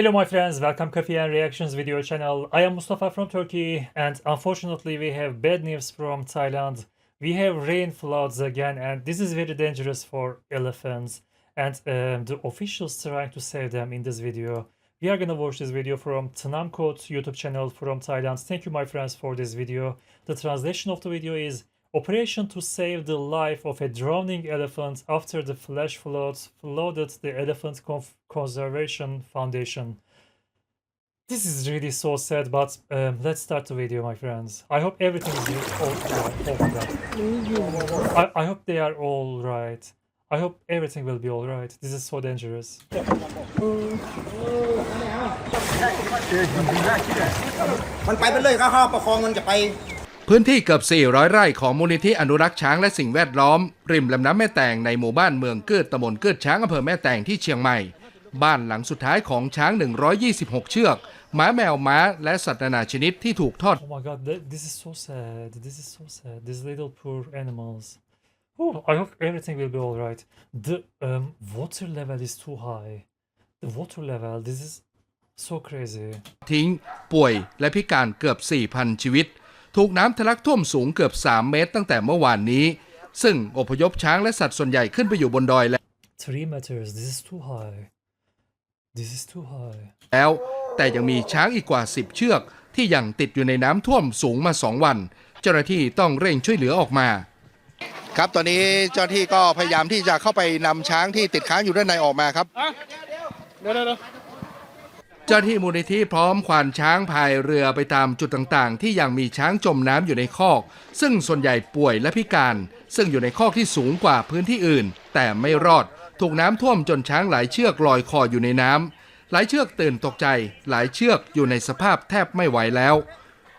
Hello my friends, welcome Coffee and Reactions video channel. I am Mustafa from Turkey and unfortunately we have bad news from Thailand. We have rain floods again and this is very dangerous for elephants and um, the officials trying to save them in this video. We are gonna watch this video from Tanamkot YouTube channel from Thailand. Thank you my friends for this video. The translation of the video is Operation to save the life of a drowning elephant after the flash floods flooded the Elephant Conf- Conservation Foundation. This is really so sad, but um, let's start the video, my friends. I hope everything is all right. Oh. I, I hope they are all right. I hope everything will be all right. This is so dangerous. มันไปไปเลยครับเขาประคองมันจะไปพื้นที่เกือบ 400 ไร่ของมูลนิธิอนุรักษ์ช้างและสิ่งแวดล้อม ริมลำน้ำแม่แตงในหมู่บ้านเมืองเกิดตำบลเกิดช้างอำเภอแม่แตงที่เชียงใหม่ บ้านหลังสุดท้ายของช้าง 126 เชือกหมาแมวม้าและสัตว์นานาชนิดที่ถูกทอด Oh my god, th- this is so sad. This is so sad. These little poor animals. Oh, I hope everything will be alright. The um, water level is too high. The water level, this is so crazy. ทิ้งป่วยและพิการเกือบ 4,000 ชีวิต ถูกน้ำทะลักท่วมสูงเกือบ 3 เมตรตั้งแต่เมื่อวานนี้ ซึ่งอพยพช้างและสัตว์ส่วนใหญ่ขึ้นไปอยู่บนดอยแล้ว Three meters, this is too high. This is too high. แล้วแต่ยังมีช้างอีกกว่า 10 เชือกที่ยังติดอยู่ในน้ำท่วมสูงมา 2 วัน เจ้าหน้าที่ต้องเร่งช่วยเหลือออกมา ครับตอนนี้เจ้าหน้าที่ก็พยายามที่จะเข้าไปนำช้างที่ติดค้างอยู่ด้านในออกมาครับเจ้าห น้าที่มูลนิธิพร้อมควานช้างพายเรือไปตามจุดต่างๆ ที่ยังมีช้างจมน้ำอยู่ในคอก ซึ่งส่วนใหญ่ป่วยและพิการ ซึ่งอยู่ในคอกที่สูงกว่าพื้นที่อื่น แต่ไม่รอด ถูกน้ำท่วมจนช้างหลายเชือกลอยคออยู่ในน้ำหลายเชือกตื่นตกใจ หลายเชือกอยู่ในสภาพแทบไม่ไหวแล้ว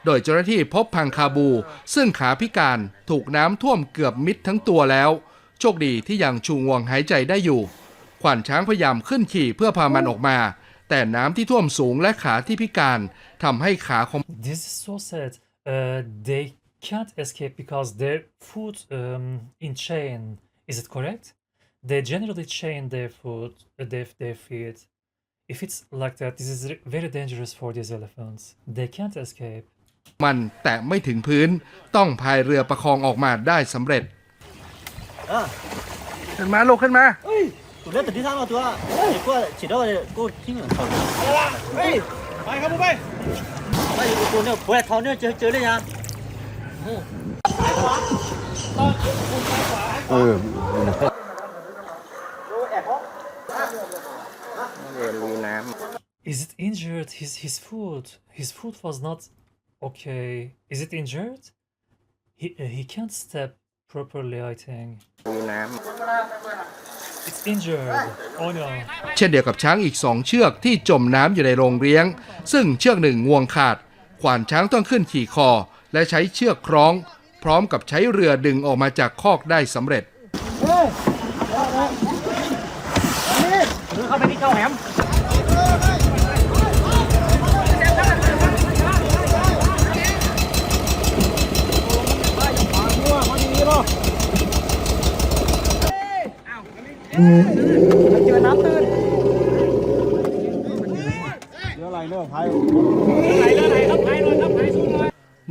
โดยเจ้าหน้าที่พบพังคาบู ซึ่งขาพิการถูกน้ำท่วมเกือบมิดทั้งตัวแล้ว โชคดีที่ยังชูงวงหายใจได้อยู่ขวัญช้างพยายามขึ้นขี่เพื่อพามันออกมา แต่น้ำที่ท่วมสูงและขาที่พิการทำให้ขาของ This is so sad. Uh, they can't escape because their foot um, in chain. Is it correct? They generally chain their foot, uh, their, their feet. If it's like that, this is re- very dangerous for these elephants. They can't escape. มันแตะไม่ถึงพื้นต้องพายเรือประคองออกมาได้สำเร็จ ขึ้นมาลูกขึ้นมา ตัวเล็กตัวที่สามตัวไอ้กูฉีดเอากูทิ้งเขาเฮ้ยไปครับผมไปไอ้ตัวเนี่ยปวดท้องเนี่ยเจอเจอเลยยัง Is it injured? His his foot. His foot was not okay. Is it injured? He uh, he can't step properly. I think. It's injured. Oh no. เช่นเดียวกับช้างอีกสองเชือกที่จมน้ำอยู่ในโรงเลี้ยง ซึ่งเชือกหนึ่งงวงขาด ขวานช้างต้องขึ้นขี่คอ และใช้เชือกคล้อง พร้อมกับใช้เรือดึงออกมาจากคอกได้สำเร็จเข้าไปที่เข้าแหม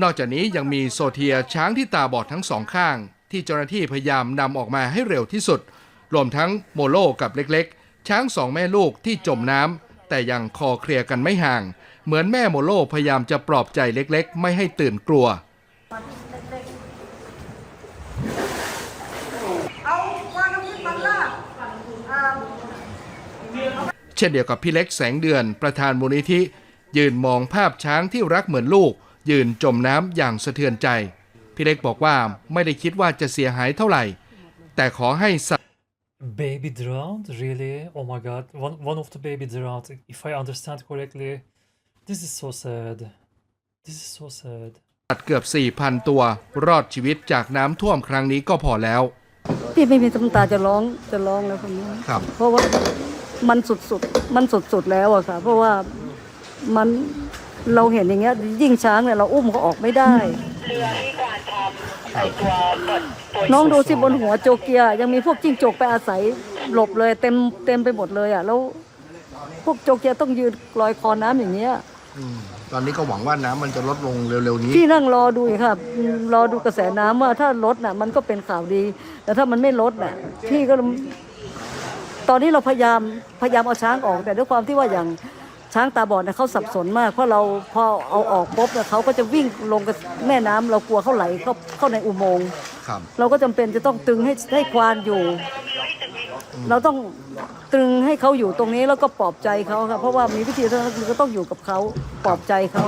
นอกจากนี้ยังมีโซเทียช้างที่ตาบอดทั้งสองข้าง ที่เจ้าหน้าที่พยายามนำออกมาให้เร็วที่สุด รวมทั้งโมโลกับเล็กๆ ช้างสองแม่ลูกที่จมน้ำแต่ยังคอเคลียร์กันไม่ห่าง เหมือนแม่โมโลพยายามจะปลอบใจเล็กๆ ไม่ให้ตื่นกลัว เช่นเดียวกับพี่เล็กแสงเดือนประธานมูลนิธิ ยืนมองภาพช้างที่รักเหมือนลูก ยืนจมน้ำอย่างสะเทือนใจ พี่เล็กบอกว่าไม่ได้คิดว่าจะเสียหายเท่าไหร่ แต่ขอให้สัตว์ Baby drowned? Really? Oh my god. One one of the baby drowned. If I understand correctly. This is so sad. This is so sad. เกือบ 4,000 ตัว รอดชีวิตจากน้ำท่วมครั้งนี้ก็พอแล้ว พี่ไม่มีน้ำตาจะร้องจะร้องแล้วคนนี้ครับ เพราะว่า มันสุดๆ มันสุดๆแล้วอะค่ะ เพราะว่ามันเราเห็นอย่างเงี้ย ยิ่งช้างเนี่ยเราอุ้มเขาออกไม่ได้น้องดูสิบนหัวโจเกีย ยังมีพวกจิ้งจกไปอาศัยหลบเลยเต็มเต็มไปหมดเลยอะแล้ว พวกโจเกียต้องยืนลอยคอน้ำอย่างเงี้ยตอนนี้ก็หวังว่าน้ำมันจะลดลงเร็วๆนี้พี่นั่งรอดูอยู่ค่ะอืมรอดูกระแสน้ำว่าถ้าลดน่ะ มันก็เป็นข่าวดี แต่ถ้ามันไม่ลดน่ะพี่ก็ ตอนนี้เราพยายามพยายามเอาช้างออก แต่ด้วยความที่ว่าอย่างช้างตาบอดเนี่ยเขาสับสนมากเพราะเราพอเอาออกปุ๊บเนี่ยเขาก็จะวิ่งลงกับแม่น้ำเรากลัวเขาไหลเข้าเข้าในอุโมงค์ ครับ เราก็จำเป็นจะต้องตึงให้ให้ควานอยู่ เราต้องตึงให้เขาอยู่ตรงนี้แล้วก็ปลอบใจเขาครับเพราะว่ามีวิธีเท่านั้นคือก็ต้องอยู่กับเขาปลอบใจเขา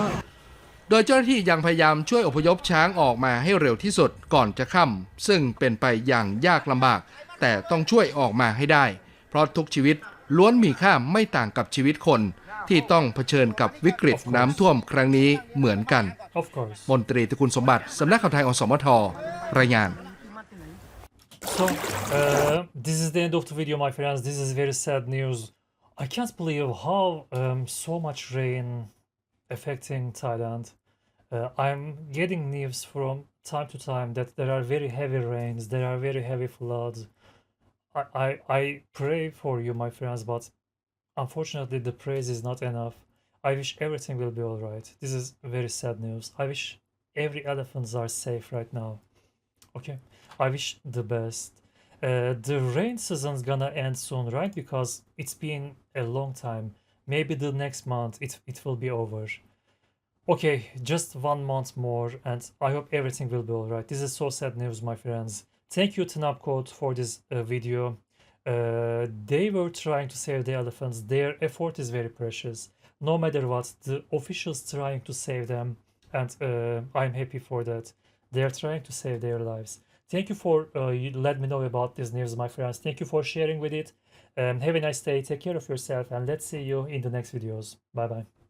โดยเจ้าหน้าที่ยังพยายามช่วยอพยพช้างออกมาให้เร็วที่สุดก่อนจะค่ำซึ่งเป็นไปอย่างยากลำบาก แต่ต้องช่วยออกมาให้ได้ เพราะทุกชีวิตล้วนมีค่าไม่ต่างกับชีวิตคน ที่ต้องเผชิญกับวิกฤตน้ำท่วมครั้งนี้เหมือนกัน Of course. มนตรีตระกูลสมบัติสำนักข่าวไทยอสมทรายงาน So, uh, this is the end of the video, my friends. This is very sad news. I can't believe how um, so much rain affecting Thailand. Uh, I'm getting news from time to time that there are very heavy rains, there are very heavy floods. I, I, pray for you, my friends, but unfortunately, the praise is not enough. I wish everything will be alright. This is very sad news. I wish every elephants are safe right now. Okay, I wish the best. Uh, the rain season's gonna end soon, right? Because it's been a long time. Maybe the next month it it will be over. Okay, just one month more, and I hope everything will be alright. This is so sad news, my friends. Thank you, Tanap Code, for this uh, video. Uh, they were trying to save the elephants. Their effort is very precious. No matter what, the officials trying to save them, and uh, I'm happy for that. They are trying to save their lives. Thank you for uh, you let me know about this news, my friends. Thank you for sharing with it. Um, have a nice day. Take care of yourself, and let's see you in the next videos. Bye bye.